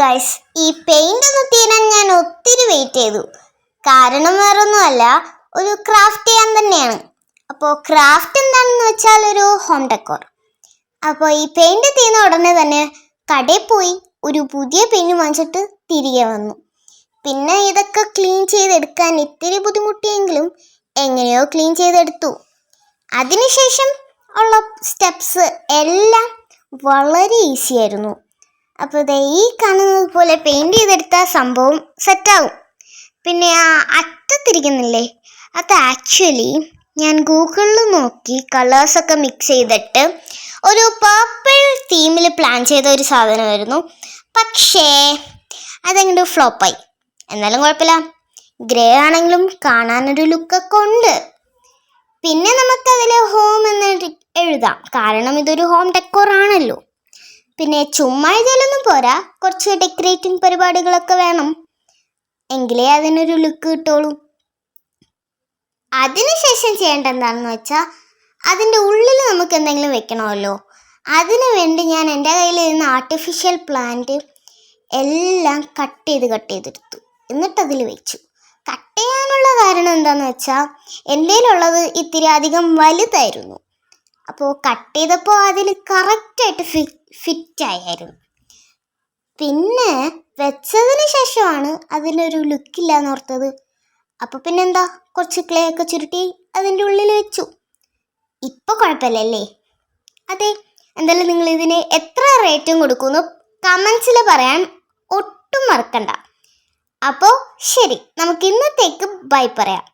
Guys ഈ paint ഒന്ന് തീരാൻ ഞാൻ ഒത്തിരി വെയിറ്റ് ചെയ്തു. കാരണം വേറൊന്നുമല്ല ഒരു ക്രാഫ്റ്റ് ചെയ്യാൻ തന്നെയാണ്. അപ്പോൾ ക്രാഫ്റ്റ് എന്താണെന്ന് വെച്ചാൽ ഒരു ഹോം ഡെക്കോർ അപ്പോൾ ഈ പെയിന്റ് തീർന്ന ഉടനെ തന്നെ കടയിൽ പോയി ഒരു പുതിയ പെയിന്റ് വാങ്ങിച്ചിട്ട് തിരികെ വന്നു. പിന്നെ ഇതൊക്കെ ക്ലീൻ ചെയ്തെടുക്കാൻ ഇത്തിരി ബുദ്ധിമുട്ടിയെങ്കിലും എങ്ങനെയോ ക്ലീൻ ചെയ്തെടുത്തു. അതിനുശേഷം ഉള്ള സ്റ്റെപ്സ് എല്ലാം വളരെ ഈസി ആയിരുന്നു. അപ്പോൾ ദേ ഈ കാണുന്നത് പോലെ പെയിന്റ് ചെയ്തെടുത്ത സംഭവം സെറ്റാവും പിന്നെ ആ അറ്റത്തിരിക്കുന്നില്ലേ? അത് ആക്ച്വലി ഞാൻ ഗൂഗിളിൽ നോക്കി കളേഴ്സൊക്കെ മിക്സ് ചെയ്തിട്ട് ഒരു പേർപ്പിൾ തീമിൽ പ്ലാൻ ചെയ്ത ഒരു സാധനമായിരുന്നു. പക്ഷേ അതങ്ങോട്ട് ഫ്ലോപ്പായി എന്നാലും കുഴപ്പമില്ല. ഗ്രേ ആണെങ്കിലും കാണാനൊരു ലുക്കൊക്കെ ഉണ്ട്. പിന്നെ നമുക്കതിൽ ഹോം എന്ന് എഴുതാം. കാരണം ഇതൊരു ഹോം ഡെക്കോർ ആണല്ലോ. പിന്നെ ചുമ്മാ എഴുതിയാലൊന്നും പോരാ. കുറച്ച് ഡെക്കറേറ്റിംഗ് പരിപാടികളൊക്കെ വേണം. എങ്കിലേ അതിനൊരു ലുക്ക് കിട്ടുള്ളൂ അതിനുശേഷം ചെയ്യേണ്ട എന്താണെന്ന് വെച്ചാൽ അതിന്റെ ഉള്ളിൽ നമുക്ക് എന്തെങ്കിലും വെക്കണമല്ലോ. അതിനു വേണ്ടി ഞാൻ എന്റെ കയ്യിൽ ഇരുന്ന ആർട്ടിഫിഷ്യൽ പ്ലാന്റ് എല്ലാം കട്ട് ചെയ്ത് കട്ട് ചെയ്തെടുത്തു എന്നിട്ട് അതിൽ വെച്ചു. കട്ട് ചെയ്യാനുള്ള കാരണം എന്താണെന്ന് വെച്ചാൽ എന്റെ ഇത്തിരി അധികം വലുതായിരുന്നു. അപ്പോൾ കട്ട് ചെയ്തപ്പോൾ അതിൽ കറക്റ്റായിട്ട് ഫി ഫിറ്റായിരുന്നു പിന്നെ വെച്ചതിന് ശേഷമാണ് അതിനൊരു ലുക്കില്ലാന്ന് ഓർത്തത്. അപ്പോൾ പിന്നെന്താ? കുറച്ച് ക്ലേ ഒക്കെ ചുരുട്ടി അതിന്റെ ഉള്ളിൽ വെച്ചു. ഇപ്പോൾ കുഴപ്പമില്ലല്ലേ? അതെ എന്തായാലും നിങ്ങൾ ഇതിന് എത്ര റേറ്റും കൊടുക്കുന്നു കമൻസിൽ പറയാൻ ഒട്ടും മറക്കണ്ട. അപ്പോൾ ശരി നമുക്ക് ഇന്നത്തേക്ക് ബൈ പറയാം.